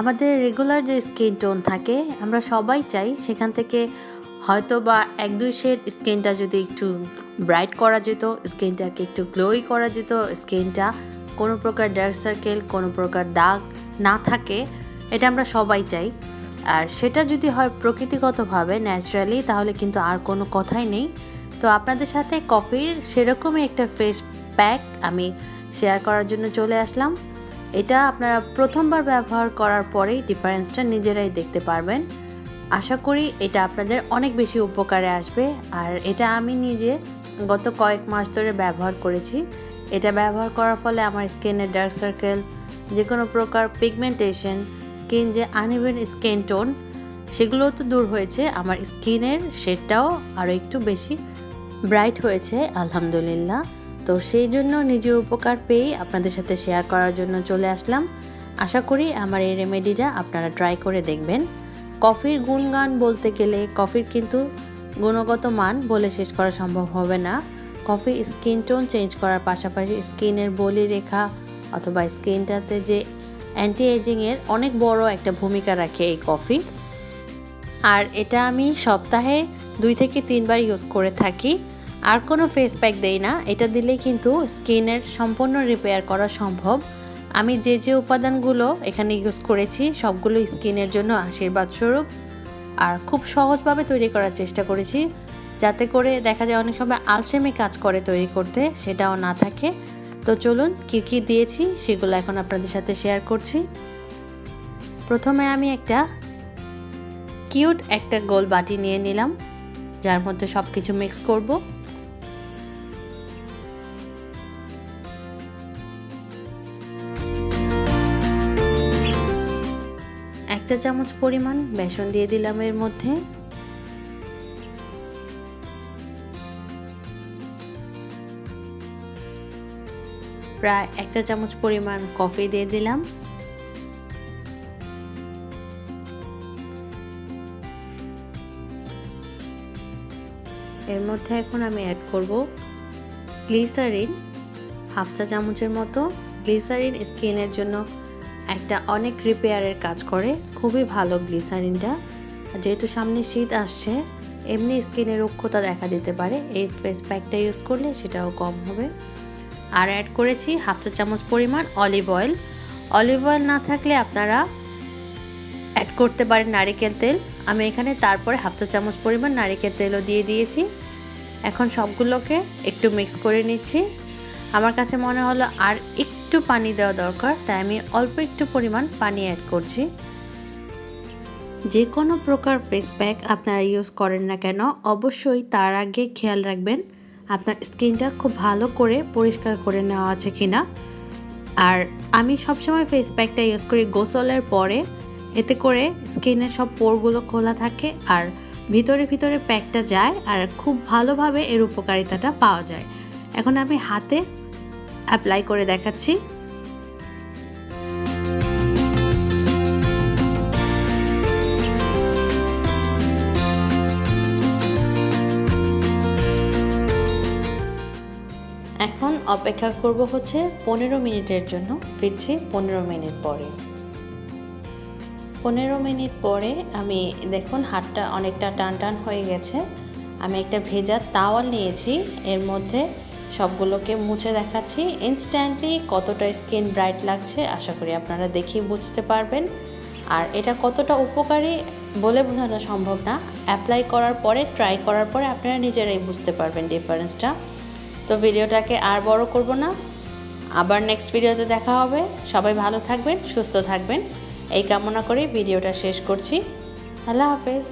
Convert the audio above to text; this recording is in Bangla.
আমাদের রেগুলার যে স্কিন টোন থাকে, আমরা সবাই চাই সেখান থেকে হয়তো বা এক দুই শেড স্কিনটা যদি একটু ব্রাইট করা যেত স্কিনটাকে একটু গ্লোই করা যেত স্কিনটা কোনো প্রকার ডার্ক সার্কেল কোনো প্রকার দাগ না থাকে, এটা আমরা সবাই চাই। আর সেটা যদি হয় প্রকৃতিগতভাবে ন্যাচারালি তাহলে কিন্তু আর কোনো কথাই নেই। তো আপনাদের সাথে কফির সেরকমই একটা ফেস প্যাক আমি শেয়ার করার জন্য চলে আসলাম। এটা আপনারা প্রথমবার ব্যবহার করার পরেই ডিফারেন্সটা নিজেরাই দেখতে পারবেন। আশা করি এটা আপনাদের অনেক বেশি উপকারে আসবে। আর এটা আমি নিজে গত কয়েক মাস ধরে ব্যবহার করেছি। এটা ব্যবহার করার ফলে আমার স্কিনের ডার্ক সার্কেল যে কোনো প্রকার পিগমেন্টেশন স্কিন যে আনইভেন স্কিন টোন সেগুলোও তো দূর হয়েছে। আমার স্কিনের শেডটাও আরও একটু বেশি ব্রাইট হয়েছে, আলহামদুলিল্লাহ। তো সেই জন্য নিজে উপকার পেয়ে আপনাদের সাথে শেয়ার করার জন্য চলে আসলাম। আশা করি আমার এই রেমেডিটা আপনারা ট্রাই করে দেখবেন। কফির গুণগান বলতে গেলে কফির কিন্তু গুণগত মান বলে শেষ করা সম্ভব হবে না। কফি স্কিন টোন চেঞ্জ করার পাশাপাশি স্কিনের বলি রেখা অথবা স্কিনটাতে যে অ্যান্টি এজিংয়ের অনেক বড় একটা ভূমিকা রাখে এই কফি। আর এটা আমি সপ্তাহে দুই থেকে তিনবার ইউজ করে থাকি। আর কোনো ফেস প্যাক দেই না, এটা দিলেই কিন্তু স্কিনের সম্পূর্ণ রিপেয়ার করা সম্ভব। আমি যে যে উপাদানগুলো এখানে ইউজ করেছি, সবগুলো স্কিনের জন্য আশীর্বাদ স্বরূপ। আর খুব সহজভাবে তৈরি করার চেষ্টা করেছি, যাতে করে দেখা যায় অনেক সময় আলসেমি কাজ করে তৈরি করতে, সেটাও না থাকে। তো চলুন, কি কি দিয়েছি, সেগুলো এখন আপনাদের সাথে শেয়ার করছি। প্রথমে আমি একটা কিউট একটা গোল বাটি নিয়ে নিলাম, যার মধ্যে সব কিছু মিক্স করব। চা চামচ পরিমাণ বেসন দিয়ে দিলাম এর মধ্যে। প্রায় এক চা চামচ পরিমাণ কফি দিয়ে দিলাম। এর মধ্যে এখন আমি অ্যাড করব গ্লিসারিন হাফ চা চামচের মতো। গ্লিসারিন স্কিনের জন্য একটা অনেক রিপেয়ারের কাজ করে, খুবই ভালো গ্লিসারিনটা। যেহেতু সামনে শীত আসছে, এমনি স্কিনের রুক্ষতা দেখা দিতে পারে, এই ফেস প্যাকটা ইউজ করলে সেটাও কম হবে। আর অ্যাড করেছি হাফ চা চামচ পরিমাণ অলিভ অয়েল অলিভ অয়েল না থাকলে আপনারা অ্যাড করতে পারেন নারিকেল তেল। আমি এখানে তারপরে হাফ চা চামচ পরিমাণ নারিকেল তেলও দিয়ে দিয়েছি। এখন সবগুলোকে একটু মিক্স করে নিচ্ছি। আমার কাছে মনে হলো আর একটু পানি দেওয়া দরকার, তাই আমি অল্প একটু পরিমাণ পানি অ্যাড করছি। যে কোনো প্রকার ফেস প্যাক আপনারা ইউজ করেন না কেন, অবশ্যই তার আগে খেয়াল রাখবেন আপনার স্কিনটা খুব ভালো করে পরিষ্কার করে নেওয়া আছে কি না আর আমি সবসময় ফেস প্যাকটা ইউজ করি গোসলের পরে, এতে করে স্কিনের সব পোরগুলো খোলা থাকে আর ভিতরে ভিতরে প্যাকটা যায় আর খুব ভালোভাবে এর উপকারিতাটা পাওয়া যায়। এখন আমি হাতে অ্যাপ্লাই করে দেখাচ্ছি। এখন অপেক্ষা করব হচ্ছে পনেরো মিনিটের জন্য। ফিরছি পনেরো মিনিট পরে। পনেরো মিনিট পরে আমি দেখুন হাতটা অনেকটা টান টান হয়ে গেছে। আমি একটা ভেজা তাওয়াল নিয়েছি। এর মধ্যে সবগুলোকে মুছে দেখাচ্ছি। ইনস্ট্যান্টলি কতটা স্কিন ব্রাইট লাগছে, আশা করি আপনারা দেখেই বুঝতে পারবেন। আর এটা কতটা উপকারী বলে বোঝানো সম্ভব না। অ্যাপ্লাই করার পরে ট্রাই করার পরে আপনারা নিজেরাই বুঝতে পারবেন ডিফারেন্সটা তো ভিডিওটাকে আর বড় করব না। আবার নেক্সট ভিডিওতে দেখা হবে। সবাই ভালো থাকবেন, সুস্থ থাকবেন। এই কামনা করে ভিডিওটা শেষ করছি। আল্লাহ হাফেজ।